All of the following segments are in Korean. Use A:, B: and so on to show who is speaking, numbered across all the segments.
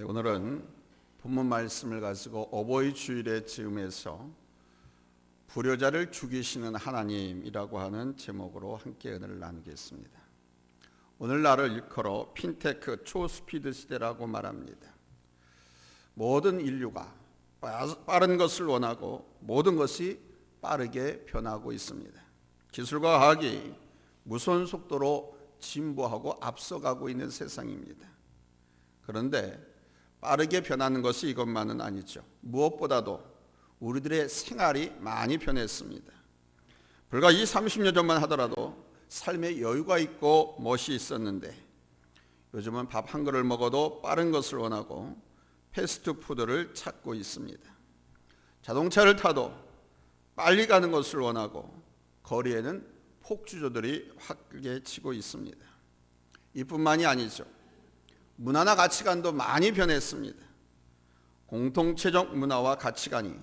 A: 네, 오늘은 본문 말씀을 가지고 어버이 주일의 즈음에서 불효자를 죽이시는 하나님이라고 하는 제목으로 함께 은혜를 나누겠습니다. 오늘날을 일컬어 핀테크 초스피드 시대라고 말합니다. 모든 인류가 빠른 것을 원하고 모든 것이 빠르게 변하고 있습니다. 기술과 과학이 무서운 속도로 진보하고 앞서가고 있는 세상입니다. 그런데 빠르게 변하는 것이 이것만은 아니죠. 무엇보다도 우리들의 생활이 많이 변했습니다. 불과 2, 30년 전만 하더라도 삶에 여유가 있고 멋이 있었는데 요즘은 밥 한 그릇 먹어도 빠른 것을 원하고 패스트푸드를 찾고 있습니다. 자동차를 타도 빨리 가는 것을 원하고 거리에는 폭주조들이 확게 치고 있습니다. 이뿐만이 아니죠. 문화나 가치관도 많이 변했습니다. 공통체적 문화와 가치관이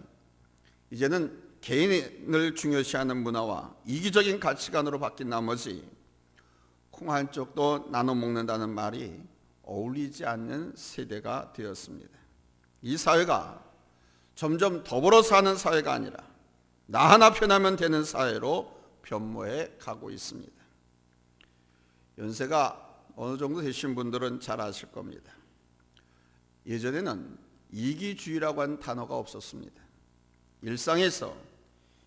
A: 이제는 개인을 중요시하는 문화와 이기적인 가치관으로 바뀐 나머지 콩 한 쪽도 나눠 먹는다는 말이 어울리지 않는 세대가 되었습니다. 이 사회가 점점 더불어 사는 사회가 아니라 나 하나 편하면 되는 사회로 변모해 가고 있습니다. 연세가 어느 정도 되신 분들은 잘 아실 겁니다. 예전에는 이기주의라고 하는 단어가 없었습니다. 일상에서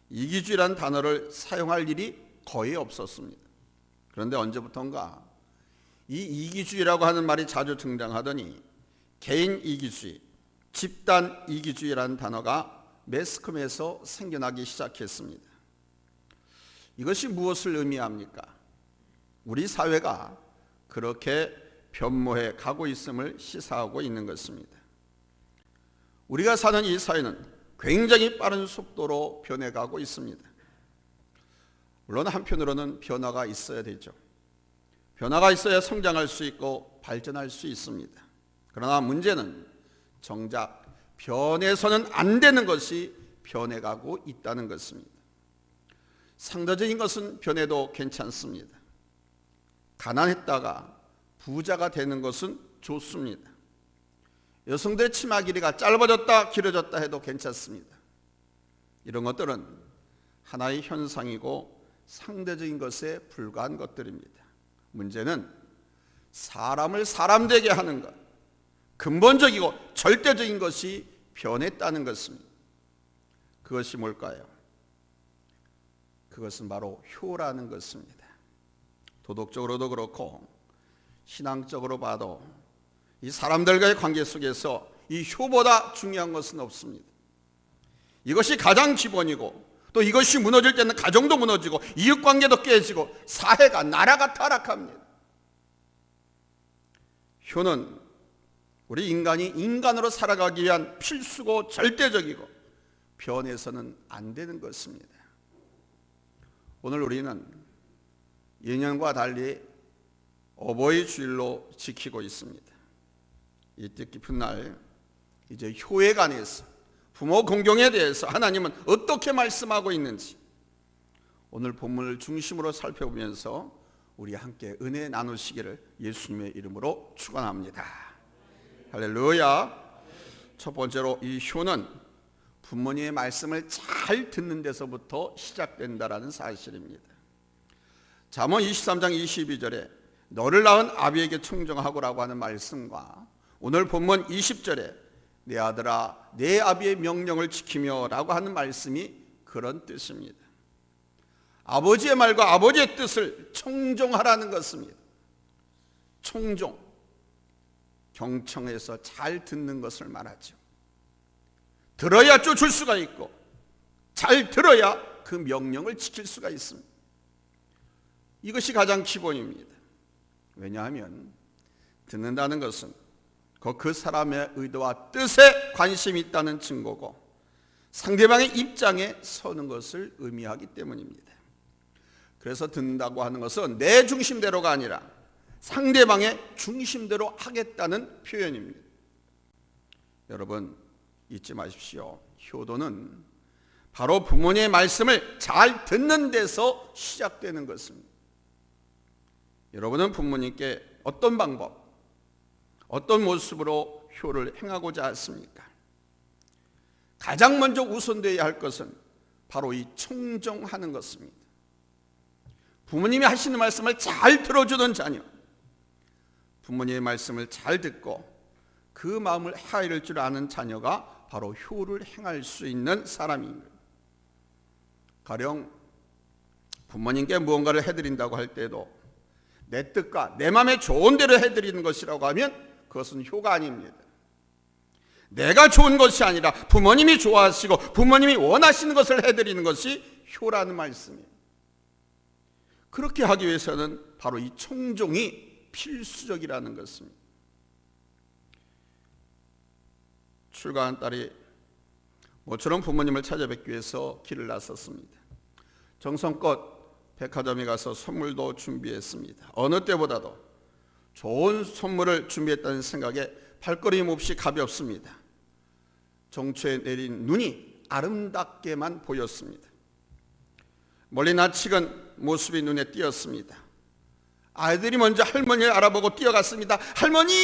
A: 이기주의라는 단어를 사용할 일이 거의 없었습니다. 그런데 언제부턴가 이 이기주의라고 하는 말이 자주 등장하더니 개인 이기주의, 집단 이기주의라는 단어가 매스컴에서 생겨나기 시작했습니다. 이것이 무엇을 의미합니까? 우리 사회가 그렇게 변모해 가고 있음을 시사하고 있는 것입니다. 우리가 사는 이 사회는 굉장히 빠른 속도로 변해가고 있습니다. 물론 한편으로는 변화가 있어야 되죠. 변화가 있어야 성장할 수 있고 발전할 수 있습니다. 그러나 문제는 정작 변해서는 안 되는 것이 변해가고 있다는 것입니다. 상대적인 것은 변해도 괜찮습니다. 가난했다가 부자가 되는 것은 좋습니다. 여성들의 치마 길이가 짧아졌다 길어졌다 해도 괜찮습니다. 이런 것들은 하나의 현상이고 상대적인 것에 불과한 것들입니다. 문제는 사람을 사람 되게 하는 것, 근본적이고 절대적인 것이 변했다는 것입니다. 그것이 뭘까요? 그것은 바로 효라는 것입니다. 도덕적으로도 그렇고 신앙적으로 봐도 이 사람들과의 관계 속에서 이 효보다 중요한 것은 없습니다. 이것이 가장 기본이고 또 이것이 무너질 때는 가정도 무너지고 이웃 관계도 깨지고 사회가 나라가 타락합니다. 효는 우리 인간이 인간으로 살아가기 위한 필수고 절대적이고 변해서는 안 되는 것입니다. 오늘 우리는 예년과 달리 어버이 주일로 지키고 있습니다. 이 뜻깊은 날 이제 효에 관해서 부모 공경에 대해서 하나님은 어떻게 말씀하고 있는지 오늘 본문을 중심으로 살펴보면서 우리 함께 은혜 나누시기를 예수님의 이름으로 축원합니다. 할렐루야. 첫 번째로 이 효는 부모님의 말씀을 잘 듣는 데서부터 시작된다라는 사실입니다. 잠언 23장 22절에 너를 낳은 아비에게 청정하고라고 하는 말씀과 오늘 본문 20절에 내 아들아 내 아비의 명령을 지키며라고 하는 말씀이 그런 뜻입니다. 아버지의 말과 아버지의 뜻을 청종하라는 것입니다. 청종 경청해서 잘 듣는 것을 말하죠. 들어야 쫓을 수가 있고 잘 들어야 그 명령을 지킬 수가 있습니다. 이것이 가장 기본입니다. 왜냐하면 듣는다는 것은 그 사람의 의도와 뜻에 관심이 있다는 증거고 상대방의 입장에 서는 것을 의미하기 때문입니다. 그래서 듣는다고 하는 것은 내 중심대로가 아니라 상대방의 중심대로 하겠다는 표현입니다. 여러분 잊지 마십시오. 효도는 바로 부모님의 말씀을 잘 듣는 데서 시작되는 것입니다. 여러분은 부모님께 어떤 방법, 어떤 모습으로 효를 행하고자 했습니까? 가장 먼저 우선되어야 할 것은 바로 이 청정하는 것입니다. 부모님이 하시는 말씀을 잘 들어주는 자녀, 부모님의 말씀을 잘 듣고 그 마음을 헤아릴 줄 아는 자녀가 바로 효를 행할 수 있는 사람입니다. 가령 부모님께 무언가를 해드린다고 할 때도 내 뜻과 내 마음에 좋은 대로 해드리는 것이라고 하면 그것은 효가 아닙니다. 내가 좋은 것이 아니라 부모님이 좋아하시고 부모님이 원하시는 것을 해드리는 것이 효라는 말씀이에요. 그렇게 하기 위해서는 바로 이 청종이 필수적이라는 것입니다. 출가한 딸이 모처럼 부모님을 찾아뵙기 위해서 길을 나섰습니다. 정성껏 백화점에 가서 선물도 준비했습니다. 어느 때보다도 좋은 선물을 준비했다는 생각에 발걸음 없이 가볍습니다. 정초에 내린 눈이 아름답게만 보였습니다. 멀리 낯익은 모습이 눈에 띄었습니다. 아이들이 먼저 할머니를 알아보고 뛰어갔습니다. 할머니!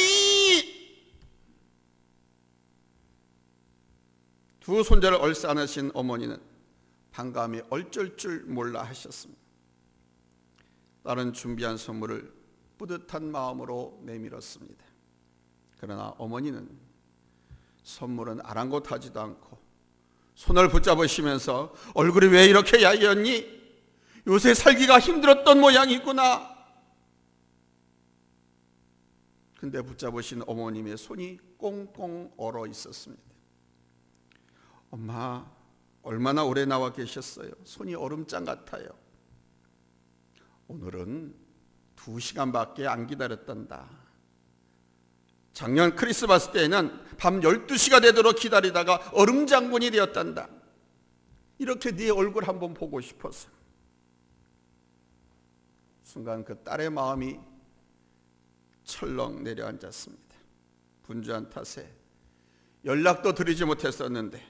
A: 두 손자를 얼싸안으신 어머니는 반감이 얼쩔 줄 몰라 하셨습니다. 딸은 준비한 선물을 뿌듯한 마음으로 내밀었습니다. 그러나 어머니는 선물은 아랑곳하지도 않고 손을 붙잡으시면서 얼굴이 왜 이렇게 야였니? 요새 살기가 힘들었던 모양이구나. 근데 붙잡으신 어머님의 손이 꽁꽁 얼어 있었습니다. 엄마, 얼마나 오래 나와 계셨어요? 손이 얼음장 같아요. 오늘은 두 시간밖에 안 기다렸단다. 작년 크리스마스 때에는 밤 12시가 되도록 기다리다가 얼음 장군이 되었단다. 이렇게 네 얼굴 한번 보고 싶어서. 순간 그 딸의 마음이 철렁 내려앉았습니다. 분주한 탓에 연락도 드리지 못했었는데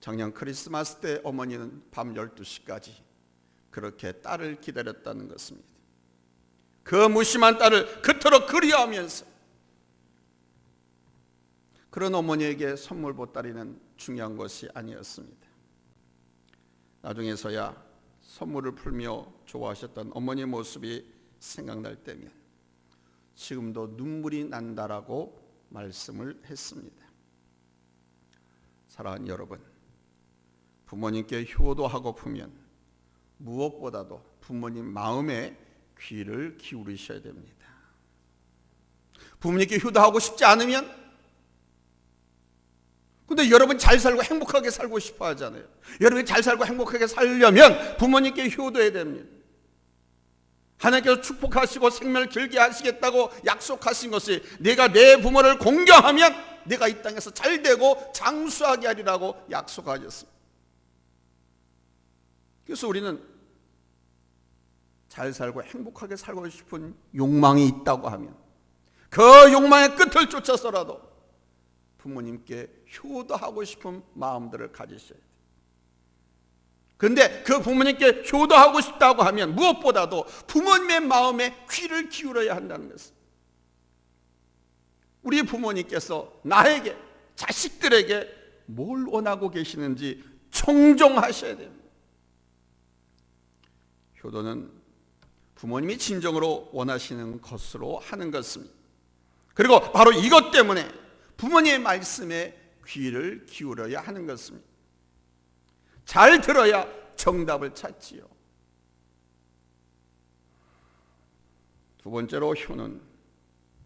A: 작년 크리스마스 때 어머니는 밤 12시까지 그렇게 딸을 기다렸다는 것입니다. 그 무심한 딸을 그토록 그리워하면서 그런 어머니에게 선물 보따리는 중요한 것이 아니었습니다. 나중에서야 선물을 풀며 좋아하셨던 어머니 모습이 생각날 때면 지금도 눈물이 난다라고 말씀을 했습니다. 사랑하는 여러분, 부모님께 효도하고프면 무엇보다도 부모님 마음에 귀를 기울이셔야 됩니다. 부모님께 효도하고 싶지 않으면 근데 여러분 잘 살고 행복하게 살고 싶어 하잖아요. 여러분이 잘 살고 행복하게 살려면 부모님께 효도해야 됩니다. 하나님께서 축복하시고 생명을 길게 하시겠다고 약속하신 것이 내가 내 부모를 공경하면 내가 이 땅에서 잘 되고 장수하게 하리라고 약속하셨습니다. 그래서 우리는 잘 살고 행복하게 살고 싶은 욕망이 있다고 하면 그 욕망의 끝을 쫓아서라도 부모님께 효도하고 싶은 마음들을 가지셔야 돼요. 근데 그 부모님께 효도하고 싶다고 하면 무엇보다도 부모님의 마음에 귀를 기울여야 한다는 것을. 우리 부모님께서 나에게, 자식들에게 뭘 원하고 계시는지 청정하셔야 됩니다. 효도는 부모님이 진정으로 원하시는 것으로 하는 것입니다. 그리고 바로 이것 때문에 부모님의 말씀에 귀를 기울여야 하는 것입니다. 잘 들어야 정답을 찾지요. 두 번째로 효는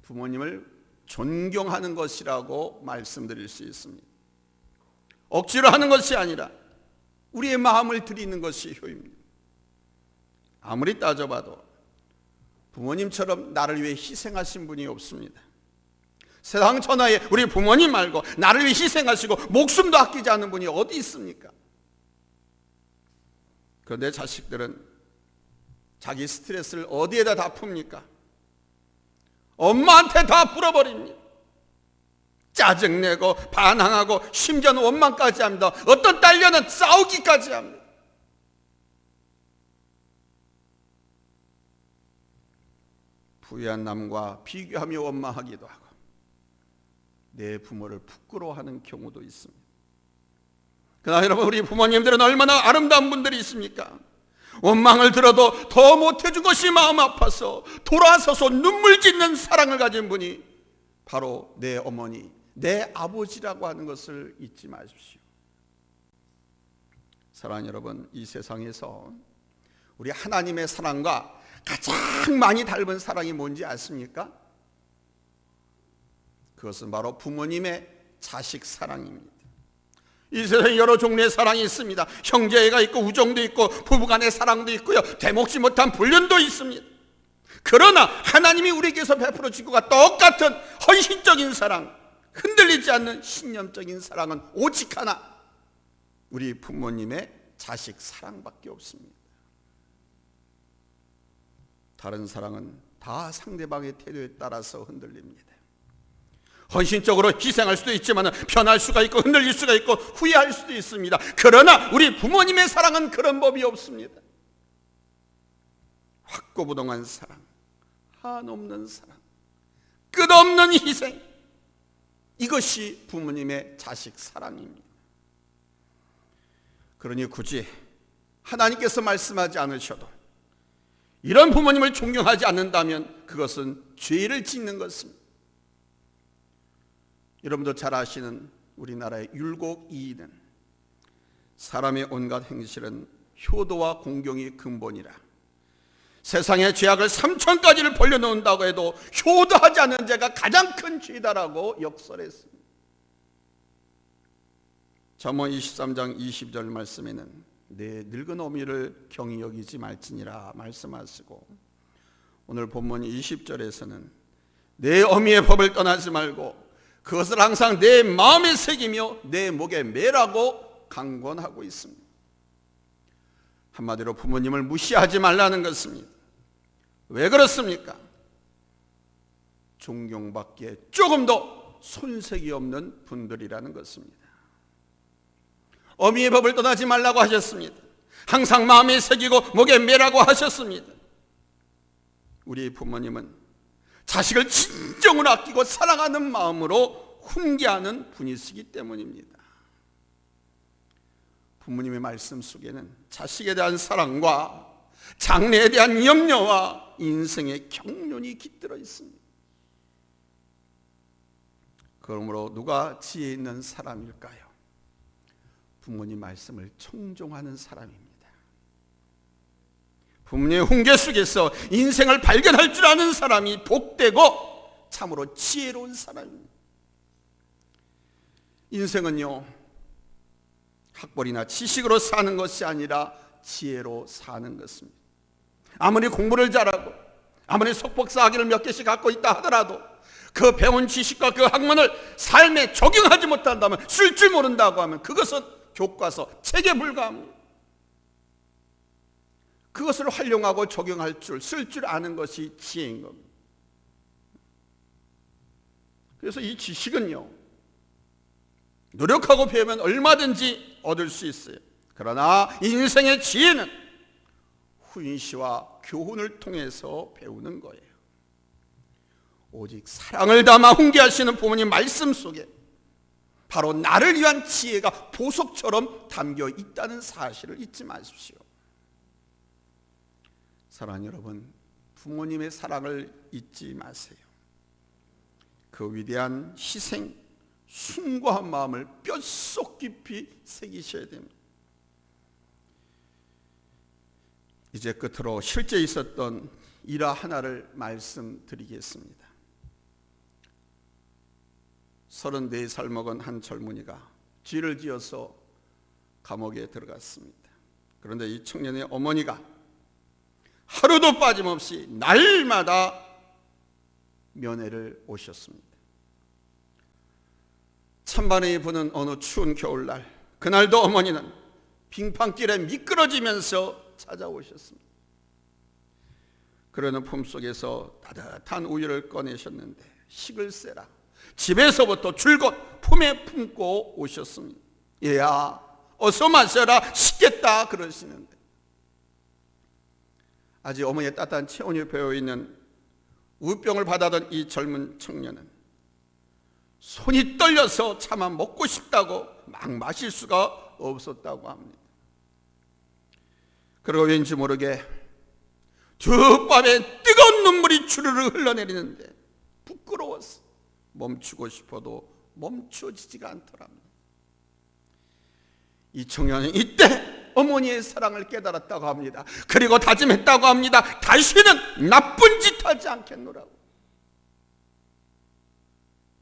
A: 부모님을 존경하는 것이라고 말씀드릴 수 있습니다. 억지로 하는 것이 아니라 우리의 마음을 드리는 것이 효입니다. 아무리 따져봐도 부모님처럼 나를 위해 희생하신 분이 없습니다. 세상 천하에 우리 부모님 말고 나를 위해 희생하시고 목숨도 아끼지 않는 분이 어디 있습니까? 그런데 자식들은 자기 스트레스를 어디에다 다 풉니까? 엄마한테 다 풀어버립니다. 짜증내고 반항하고 심지어는 원망까지 합니다. 어떤 딸려는 싸우기까지 합니다. 부유한 남과 비교하며 원망하기도 하고 내 부모를 부끄러워하는 경우도 있습니다. 그러나 여러분 우리 부모님들은 얼마나 아름다운 분들이 있습니까? 원망을 들어도 더 못해준 것이 마음 아파서 돌아서서 눈물 짓는 사랑을 가진 분이 바로 내 어머니, 내 아버지라고 하는 것을 잊지 마십시오. 사랑하는 여러분, 이 세상에서 우리 하나님의 사랑과 가장 많이 닮은 사랑이 뭔지 아십니까? 그것은 바로 부모님의 자식 사랑입니다. 이 세상에 여러 종류의 사랑이 있습니다. 형제가 있고 우정도 있고 부부간의 사랑도 있고요. 대목지 못한 불륜도 있습니다. 그러나 하나님이 우리에게서 베풀어 준 것과 똑같은 헌신적인 사랑, 흔들리지 않는 신념적인 사랑은 오직 하나 우리 부모님의 자식 사랑밖에 없습니다. 다른 사랑은 다 상대방의 태도에 따라서 흔들립니다. 헌신적으로 희생할 수도 있지만 변할 수가 있고 흔들릴 수가 있고 후회할 수도 있습니다. 그러나 우리 부모님의 사랑은 그런 법이 없습니다. 확고부동한 사랑, 한없는 사랑, 끝없는 희생. 이것이 부모님의 자식 사랑입니다. 그러니 굳이 하나님께서 말씀하지 않으셔도 이런 부모님을 존경하지 않는다면 그것은 죄를 짓는 것입니다. 여러분도 잘 아시는 우리나라의 율곡 이인은 사람의 온갖 행실은 효도와 공경이 근본이라 세상의 죄악을 삼천까지를 벌려놓는다고 해도 효도하지 않는 죄가 가장 큰 죄다라고 역설했습니다. 잠언 23장 20절 말씀에는 내 늙은 어미를 경히 여기지 말지니라 말씀하시고 오늘 본문 20절에서는 내 어미의 법을 떠나지 말고 그것을 항상 내 마음에 새기며 내 목에 매라고 강권하고 있습니다. 한마디로 부모님을 무시하지 말라는 것입니다. 왜 그렇습니까? 존경받기에 조금 더 손색이 없는 분들이라는 것입니다. 어미의 법을 떠나지 말라고 하셨습니다. 항상 마음에 새기고 목에 매라고 하셨습니다. 우리 부모님은 자식을 진정으로 아끼고 사랑하는 마음으로 훈계하는 분이시기 때문입니다. 부모님의 말씀 속에는 자식에 대한 사랑과 장래에 대한 염려와 인생의 경륜이 깃들어 있습니다. 그러므로 누가 지혜 있는 사람일까요? 부모님 말씀을 청종하는 사람입니다. 부모님의 훈계 속에서 인생을 발견할 줄 아는 사람이 복되고 참으로 지혜로운 사람입니다. 인생은요, 학벌이나 지식으로 사는 것이 아니라 지혜로 사는 것입니다. 아무리 공부를 잘하고 아무리 속박사 학위를 몇 개씩 갖고 있다 하더라도 그 배운 지식과 그 학문을 삶에 적용하지 못한다면 쓸 줄 모른다고 하면 그것은 교과서 책에 불과합니다. 그것을 활용하고 적용할 줄, 쓸 줄 아는 것이 지혜인 겁니다. 그래서 이 지식은요, 노력하고 배우면 얼마든지 얻을 수 있어요. 그러나 인생의 지혜는 훈시와 교훈을 통해서 배우는 거예요. 오직 사랑을 담아 훈계하시는 부모님 말씀 속에 바로 나를 위한 지혜가 보석처럼 담겨 있다는 사실을 잊지 마십시오. 사랑 여러분, 부모님의 사랑을 잊지 마세요. 그 위대한 희생, 숭고한 마음을 뼛속 깊이 새기셔야 됩니다. 이제 끝으로 실제 있었던 일화 하나를 말씀드리겠습니다. 34살 먹은 한 젊은이가 죄를 지어서 감옥에 들어갔습니다. 그런데 이 청년의 어머니가 하루도 빠짐없이 날마다 면회를 오셨습니다. 찬바람이 부는 어느 추운 겨울날 그날도 어머니는 빙판길에 미끄러지면서 찾아오셨습니다. 그러는 품속에서 따뜻한 우유를 꺼내셨는데 식을 세라 집에서부터 줄곧 품에 품고 오셨습니다. 얘야 어서 마셔라 식겠다 그러시는데 아직 어머니의 따뜻한 체온이 배어 있는 우병을 받아던 이 젊은 청년은 손이 떨려서 차마 먹고 싶다고 막 마실 수가 없었다고 합니다. 그리고 왠지 모르게 두 밤에 뜨거운 눈물이 주르르 흘러내리는데 부끄러워서 멈추고 싶어도 멈춰지지가 않더랍니다. 이 청년은 이때 어머니의 사랑을 깨달았다고 합니다. 그리고 다짐했다고 합니다. 다시는 나쁜 짓 하지 않겠노라고.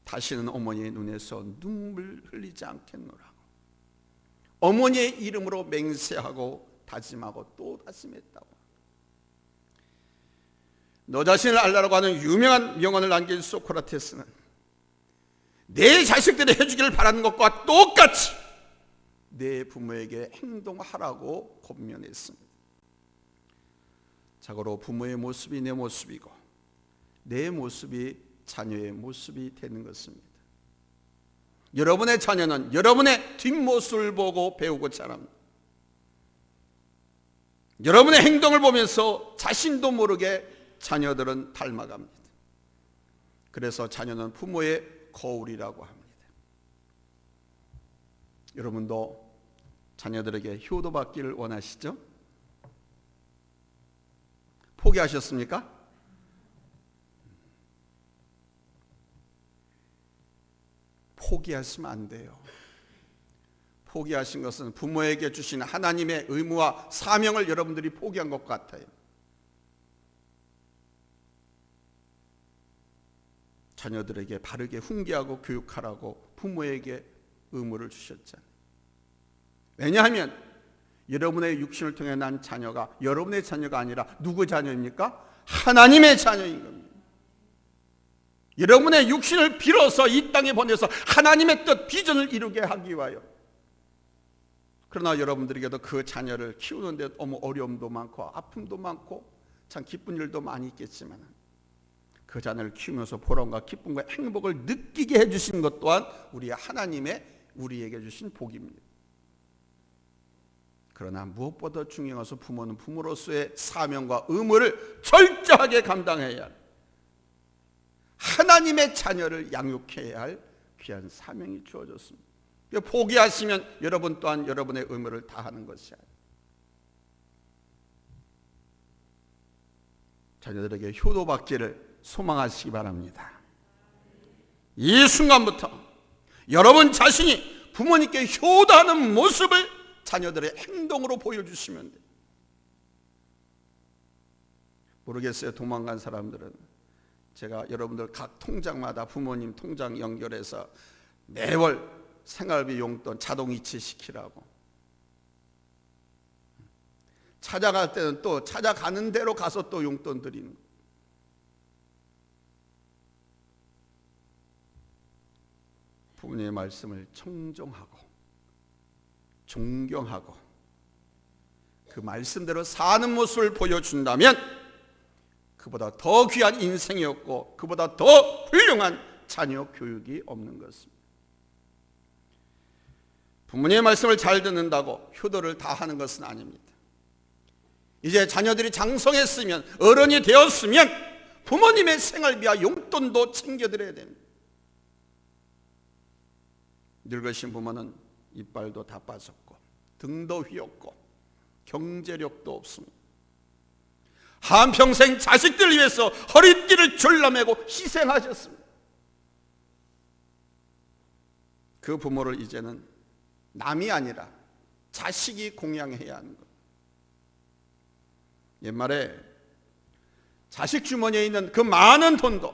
A: 다시는 어머니의 눈에서 눈물 흘리지 않겠노라고. 어머니의 이름으로 맹세하고 다짐하고 또 다짐했다고. 너 자신을 알라라고 하는 유명한 명언을 남긴 소크라테스는 내 자식들이 해주기를 바라는 것과 똑같이 내 부모에게 행동하라고 권면했습니다. 자고로 부모의 모습이 내 모습이고 내 모습이 자녀의 모습이 되는 것입니다. 여러분의 자녀는 여러분의 뒷모습을 보고 배우고 자랍니다. 여러분의 행동을 보면서 자신도 모르게 자녀들은 닮아갑니다. 그래서 자녀는 부모의 거울이라고 합니다. 여러분도 자녀들에게 효도 받기를 원하시죠? 포기하셨습니까? 포기하시면 안 돼요. 포기하신 것은 부모에게 주신 하나님의 의무와 사명을 여러분들이 포기한 것 같아요. 자녀들에게 바르게 훈계하고 교육하라고 부모에게 의무를 주셨잖아요. 왜냐하면 여러분의 육신을 통해 난 자녀가 여러분의 자녀가 아니라 누구 자녀입니까? 하나님의 자녀인 겁니다. 여러분의 육신을 빌어서 이 땅에 보내서 하나님의 뜻 비전을 이루게 하기 위하여 그러나 여러분들에게도 그 자녀를 키우는데 너무 어려움도 많고 아픔도 많고 참 기쁜 일도 많이 있겠지만 그 자녀를 키우면서 보람과 기쁨과 행복을 느끼게 해주신 것 또한 우리 하나님의 우리에게 주신 복입니다. 그러나 무엇보다 중요한 것은 부모는 부모로서의 사명과 의무를 철저하게 감당해야 할 하나님의 자녀를 양육해야 할 귀한 사명이 주어졌습니다. 포기하시면 여러분 또한 여러분의 의무를 다하는 것이야. 자녀들에게 효도받기를 소망하시기 바랍니다. 이 순간부터 여러분 자신이 부모님께 효도하는 모습을 자녀들의 행동으로 보여주시면 돼요. 모르겠어요. 도망간 사람들은 제가 여러분들 각 통장마다 부모님 통장 연결해서 매월 생활비 용돈 자동 이체 시키라고 찾아갈 때는 또 찾아가는 대로 가서 또 용돈 드리는 부모님의 말씀을 청정하고 존경하고 그 말씀대로 사는 모습을 보여준다면 그보다 더 귀한 인생이었고 그보다 더 훌륭한 자녀 교육이 없는 것입니다. 부모님의 말씀을 잘 듣는다고 효도를 다 하는 것은 아닙니다. 이제 자녀들이 장성했으면 어른이 되었으면 부모님의 생활비와 용돈도 챙겨드려야 됩니다. 늙으신 부모는 이빨도 다 빠졌고 등도 휘었고 경제력도 없습니다. 한평생 자식들을 위해서 허리띠를 졸라매고 희생하셨습니다. 그 부모를 이제는 남이 아니라 자식이 공양해야 하는 것. 옛말에 자식 주머니에 있는 그 많은 돈도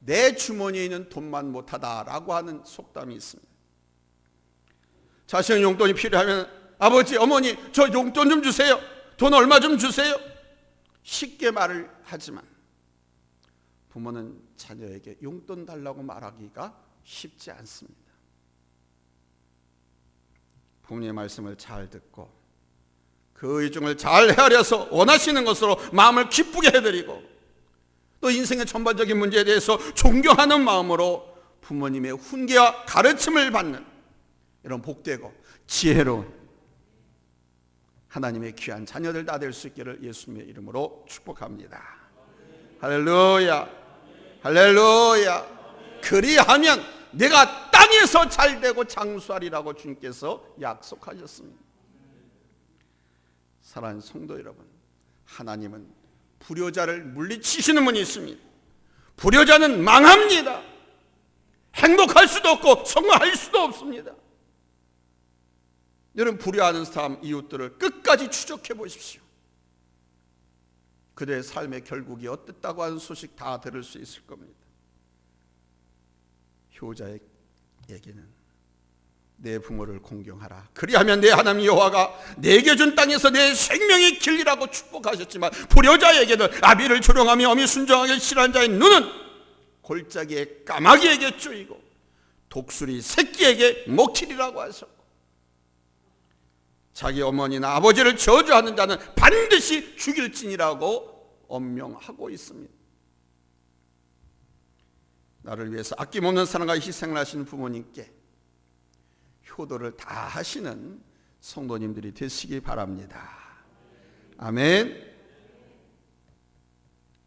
A: 내 주머니에 있는 돈만 못하다라고 하는 속담이 있습니다. 자식의 용돈이 필요하면 아버지, 어머니, 저 용돈 좀 주세요. 돈 얼마 좀 주세요. 쉽게 말을 하지만 부모는 자녀에게 용돈 달라고 말하기가 쉽지 않습니다. 부모님의 말씀을 잘 듣고 그 의중을 잘 헤아려서 원하시는 것으로 마음을 기쁘게 해드리고 또 인생의 전반적인 문제에 대해서 존경하는 마음으로 부모님의 훈계와 가르침을 받는 이런 복되고 지혜로운 하나님의 귀한 자녀들 다 될 수 있기를 예수님의 이름으로 축복합니다. 할렐루야. 할렐루야. 그리하면 내가 땅에서 잘 되고 장수하리라고 주님께서 약속하셨습니다. 사랑하는 성도 여러분, 하나님은 불효자를 물리치시는 분이 있습니다. 불효자는 망합니다. 행복할 수도 없고 성공할 수도 없습니다. 여러분 불효하는 사람 이웃들을 끝까지 추적해 보십시오. 그들의 삶의 결국이 어땠다고 하는 소식 다 들을 수 있을 겁니다. 효자에게는 내 부모를 공경하라. 그리하면 내 하나님 여호와가 내게 준 땅에서 내 생명의 길이라고 축복하셨지만 불효자에게는 아비를 조롱하며 어미 순종하게 싫어한 자의 눈은 골짜기에 까마귀에게 쪼이고 독수리 새끼에게 먹히리라고 하셨고 자기 어머니나 아버지를 저주하는 자는 반드시 죽일지니라고 엄명하고 있습니다. 나를 위해서 아낌없는 사랑과 희생을 하신 부모님께 효도를 다 하시는 성도님들이 되시기 바랍니다. 아멘.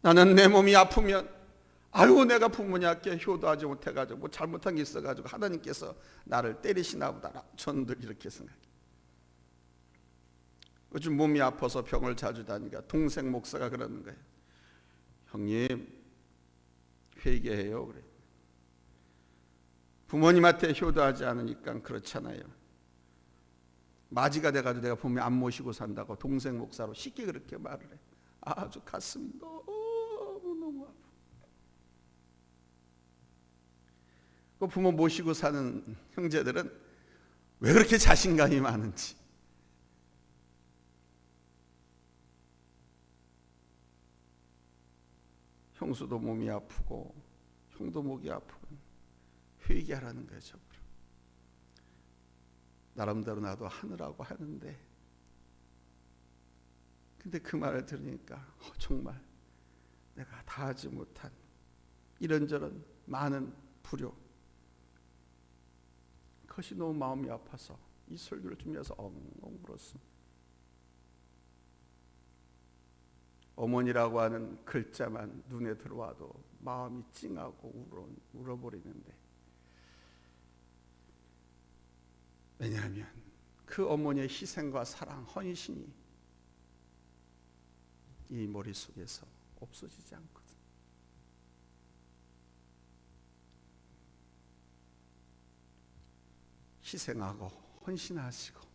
A: 나는 내 몸이 아프면 아유 내가 부모님께 효도하지 못해가지고 뭐 잘못한 게 있어가지고 하나님께서 나를 때리시나 보다. 저는 늘 이렇게 생각해요. 요즘 몸이 아파서 병을 자주 다니까 동생 목사가 그러는 거예요. 형님 회개해요 그래. 부모님한테 효도하지 않으니까 그렇잖아요. 맞이가 돼가지고 내가 부모님 안 모시고 산다고 동생 목사로 쉽게 그렇게 말을 해. 아주 가슴이 너무 너무 아파. 그 부모 모시고 사는 형제들은 왜 그렇게 자신감이 많은지. 형수도 몸이 아프고 형도 목이 아프고 회개하라는 저를. 나름대로 나도 하느라고 하는데 근데 그 말을 들으니까 어, 정말 내가 다 하지 못한 이런저런 많은 불효 그것이 너무 마음이 아파서 이 설교를 준비해서 엉엉 울었습니다. 어머니라고 하는 글자만 눈에 들어와도 마음이 찡하고 울어, 울어버리는데 왜냐하면 그 어머니의 희생과 사랑, 헌신이 이 머릿속에서 없어지지 않거든. 희생하고 헌신하시고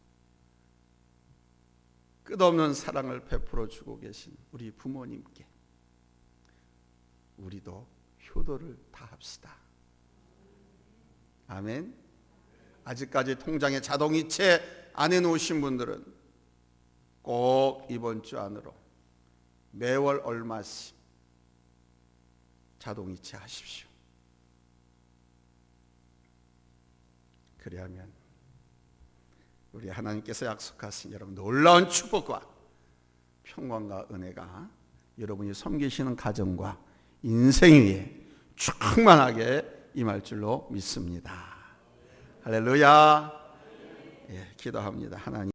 A: 끝없는 사랑을 베풀어 주고 계신 우리 부모님께 우리도 효도를 다합시다. 아멘. 아직까지 통장에 자동이체 안 해놓으신 분들은 꼭 이번 주 안으로 매월 얼마씩 자동이체 하십시오. 그리하면 우리 하나님께서 약속하신 여러분 놀라운 축복과 평강과 은혜가 여러분이 섬기시는 가정과 인생 위에 충만하게 임할 줄로 믿습니다. 할렐루야. 예, 기도합니다. 하나님.